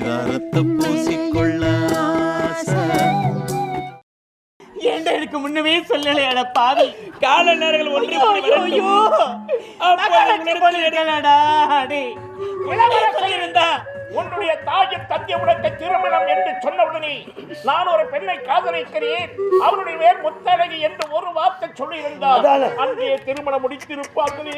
பரிதாரத்தை பூசிக்கொள்ள. ஏன்டா எனக்கு முன்னமே சொல்லலையாடா பாவி கால நேரங்கள் ஒன்று ஐயோ, ஐயோ. வரட்டும். உன்னுடைய தாயின் தந்தை உனக்கு திருமணம் என்று சொன்னவுடனே நான் ஒரு பெண்ணை காதலிக்கிறேன். அவனுடைய பேர் முத்தழகி என்று ஒரு வார்த்தை சொல்லியிருந்தால் அங்கே திருமணம் முடித்திருப்பார்களே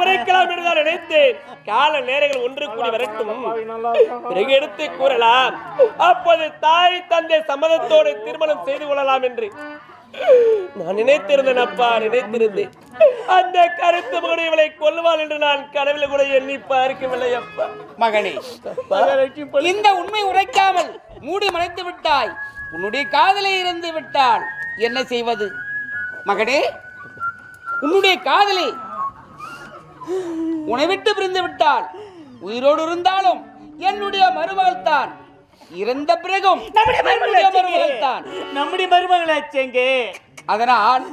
உரைக்கலாம் என்று நான் நினைத்தேன். கால நேரங்கள் ஒன்று கூடி வரட்டும். பிறகு எடுத்து கூறலாம். அப்போது தாய் தந்தை சம்மதத்தோடு திருமணம் செய்து கொள்ளலாம் என்று நான் நினைத்திருந்தேன் அப்பா நினைத்திருந்தேன். அந்த கருத்து மகன் இவளை கொல்லுவாள் என்று நான் கனவில் கூட எண்ணி பார்க்கவில்லை அப்பா. மகனே இந்த உண்மை உரைக்காமல் மூடி மறைத்து விட்டாய். உன்னுடைய காதலே இருந்து விட்டால் என்ன செய்வது? மகனே உன்னுடைய காதலி உன்னை விட்டு பிரிந்து விட்டால் உயிரோடு இருந்தாலும் என்னுடைய மருமகள் தான் இறந்த பிறகும் நம்முடைய மருமகள் தான் நம்முடைய மருமகளாச்சேங்க? அதனால்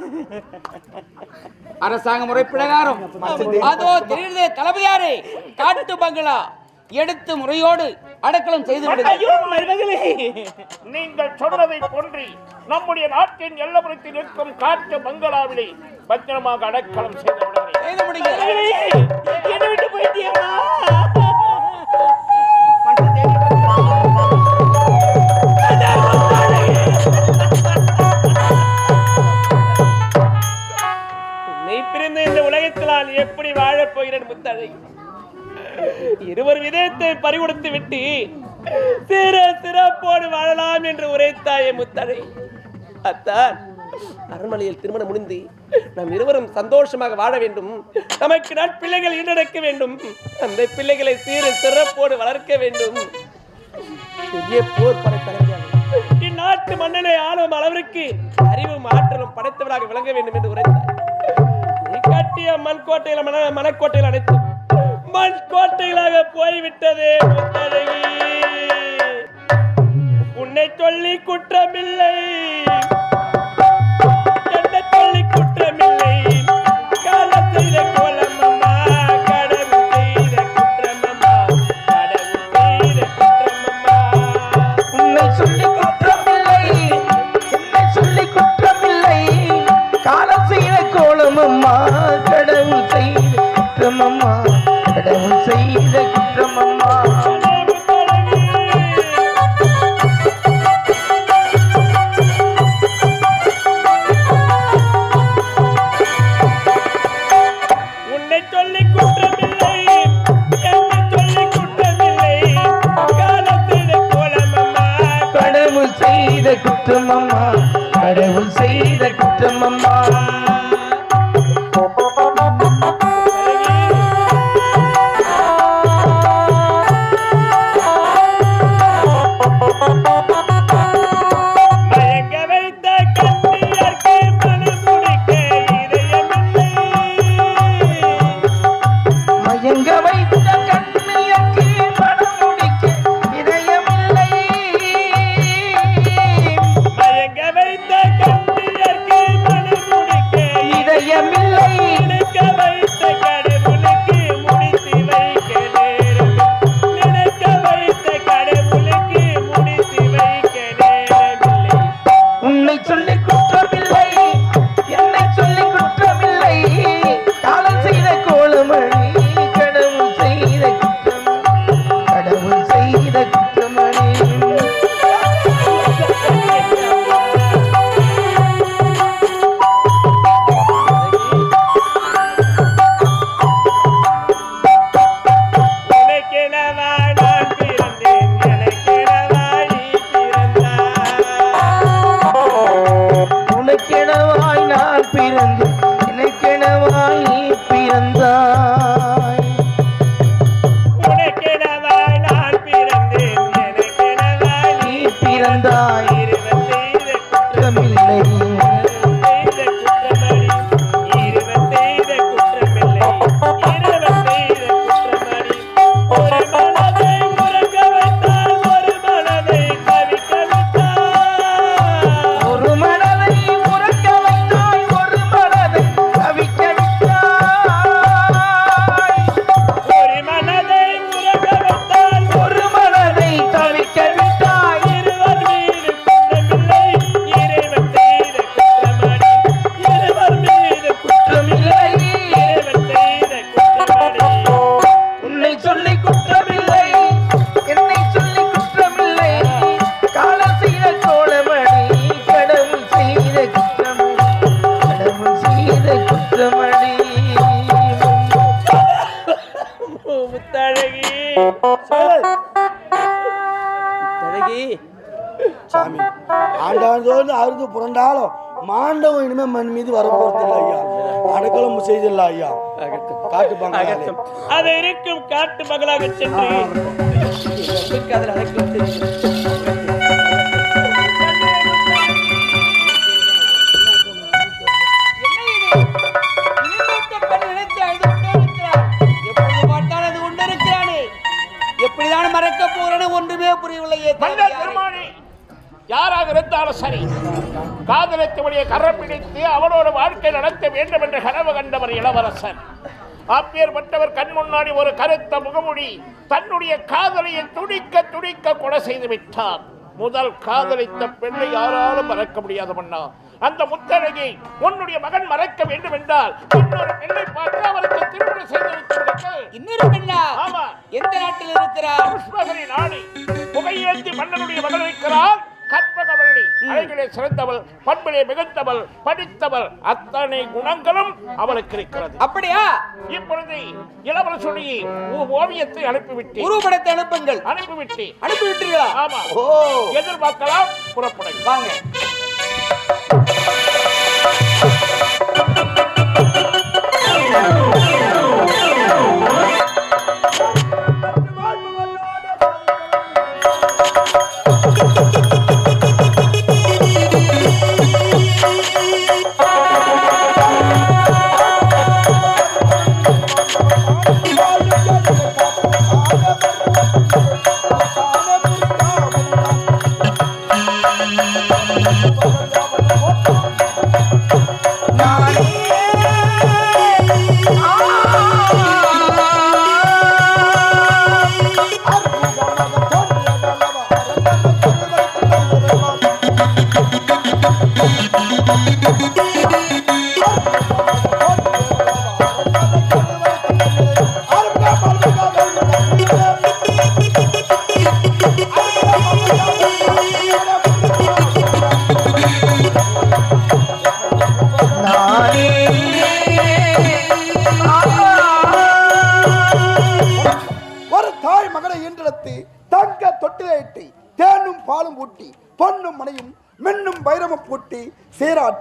அரசாங்க முறை பிரகாரம் அதோ தெரியுதே தளபதியாரே காட்டு பங்களா எடுத்து முறையோடு அடக்கலம் செய்து நீங்கள் சொன்னதை போன்று நம்முடைய நாட்டின் எல்லப்புறத்தில் இருக்கும் காற்று பங்களாவிலே பத்திரமாக அடக்கலம் செய்து விடுகிறேன் இருவர் பறிகொடுத்து விட்டு சிற சிறப்போடு வாழலாம் என்று உரைத்தாயே முத்தனை அத்தான் அரண்மனையில் திருமணம் முடிந்து நாம் இருவரும் சந்தோஷமாக வாழ வேண்டும். நமக்கு நட்பிள்ளைகள் ஈடெடுக்க வேண்டும். அந்த பிள்ளைகளை சீர சிறப்போடு வளர்க்க வேண்டும். பெரிய போர் படைத்தலைவர்கள். இந்நாட்டு மன்னனை ஆளும் அளவிற்கு அறிவும் ஆற்றலும் படைத்தவராக விளங்க வேண்டும் என்று உரைத்தார். நீ கட்டிய மண் கோட்டையில மன மனக்கோட்டையில் அனைத்தும் அம்மன் கோட்டைகளாக போய்விட்டது முத்தழகி. உன்னை சொல்லி குற்றமில்லை. என்னை சொல்லி குற்றமில்லை. ले தடகி சாமி. ஆண்டாண்டோடு அறுந்து புரண்டாலும் மாண்டவன் இனிமே மண் மீது வர போறதில்ல ஐயா. அடக்கலம் செய்தில்ல ஐயா. காட்டுப்பாங்க அது இருக்கும் காட்டு மகளாக சென்று. அதில் அடக்கம் செய்து தந்தையாரே. பெருமானே யாராக இருந்தாலும் சரி காதலித்தவடைய கரம் பிடித்து அவனோட வாழ்க்கை நடத்த வேண்டும் என்ற கனவு கண்டவர் இளவரசன். அப்பேற்பட்டவர் கண் முன்னாடி ஒரு கருத்த முகமுடி தன்னுடைய காதலியை துடிக்க துடிக்க கொலை செய்து விட்டார். முதல் காதலித்த பெண்ணை யாராலும் மறக்க முடியாது மன்னா. அந்த முத்தழகை உன்னுடைய மகன் மறக்க வேண்டும் என்றால் இன்னொரு பெண்ணை பார்த்து அவருக்கு திருமணம் செய்து இன்னொரு பெண்ணா? ஆமா. எந்த நாட்டில் இருக்கிறார்? நாடி. புகையேந்தி மன்னனுடைய மகள் இருக்கிறார் கற்பகவள்ளி அழகிலே சிறந்தவள் பண்பிலே மிகுந்தவள் படித்தவள் அத்தனை குணங்களும் அவளுக்கு இருக்கிறது. அப்படியா? இப்பொழுது இளவரசுடைய ஓவியத்தை அனுப்பிவிட்டு உருவப்படத்தை அனுப்புங்கள். அனுப்பிவிட்டு அனுப்பி விட்டீர்களா ஆமா ஓ. எதிர்பார்க்கலாம் புறப்படும் வாங்க.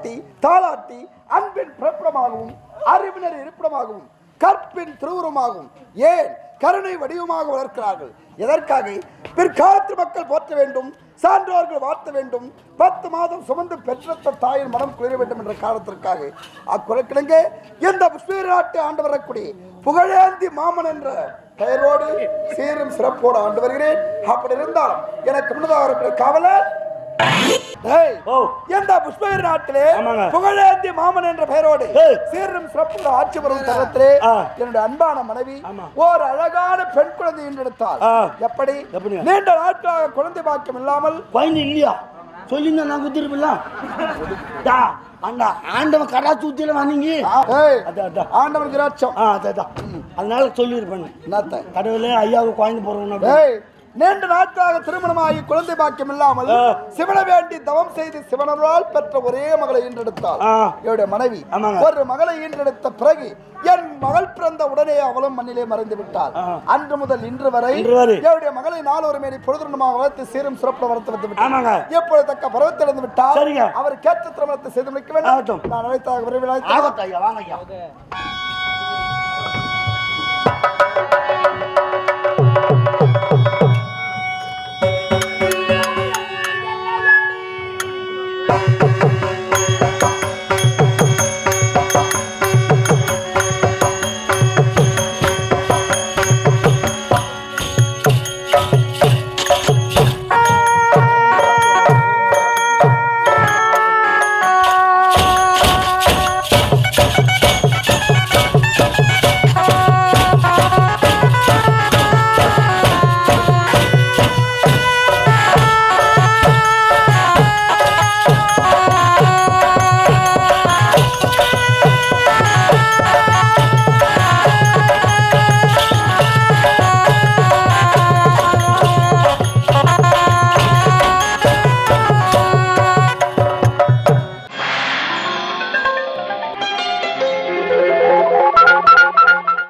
சீராட்டி தாளாட்டி அன்பின் பிறப்பிடமாகவும் அறிவினர் இருப்பிடமாகவும் கற்பின் திருவுருமாகவும் ஏன் கருணை வடிவமாக வளர்க்கிறார்கள்? எதற்காக? பிற்காலத்து மக்கள் போற்ற வேண்டும் சான்றோர்கள் வாழ்த்த வேண்டும் பத்து மாதம் சுமந்து பெற்ற தாயின் மனம் குளிர வேண்டும் என்ற காரணத்திற்காக. அக்குறக்கிழங்கே இந்த புஷ்பீர் நாட்டு ஆண்டு வரக்கூடிய புகழேந்தி மாமன் என்ற பெயரோடு சீரும் சிறப்போடு ஆண்டு வருகிறேன். அப்படி இருந்தால் எனக்கு முன்னதாக இருக்கிற காவலர் இந்த புஷ்பகிரி நாட்டிலே புகழேந்தி மாமன் என்ற பெயரோடு சீரும் சிறப்பு ஆட்சி வரும் தரத்திலே என்னுடைய அன்பான மனைவி ஓர் அழகான பெண் குழந்தை என்றெடுத்தார் எப்படி? நீண்ட நாட்களாக குழந்தை பாக்கியம் இல்லாமல் குழந்தை இல்லையா? சொல்லியிருந்தா நான் குத்திருப்பலாம் அண்டா ஆண்டவன் கடா தூத்தில வந்தீங்க ஏய், அதான், அதான். ஆண்டவன் கிராட்சம். அதனால சொல்லியிருப்பேன். என்னத்த? கடவுளே ஐயாவுக்கு குழந்தை போறோம் ஏய் நீண்ட நாட்களாக திருமணமாகி குழந்தை பாக்கியம் இல்லாமல் சிவன வேண்டி தவம் செய்து சிவனரால் பெற்ற ஒரே மகளை ஈன்றெடுத்தாள். என்னுடைய மனைவி. ஒரு மகளை ஈன்றெடுத்த பிறகு என் மகள் பிறந்த உடனே அவளும் மண்ணிலே மறைந்து விட்டாள் அன்று முதல் இன்று வரை. என்னுடைய மகளை நாளொரு மேலே பொழுதுமாக வளர்த்து சீரும் சிறப்பு வளர்த்து வந்து. விட்டார் எப்பொழுது தக்க பருவத்திலிருந்து விட்டால் சரிங்க. அவர் கேட்ட திருமணத்தை செய்து முடிக்க வேண்டும். நான் அழைத்தாக விரைவில்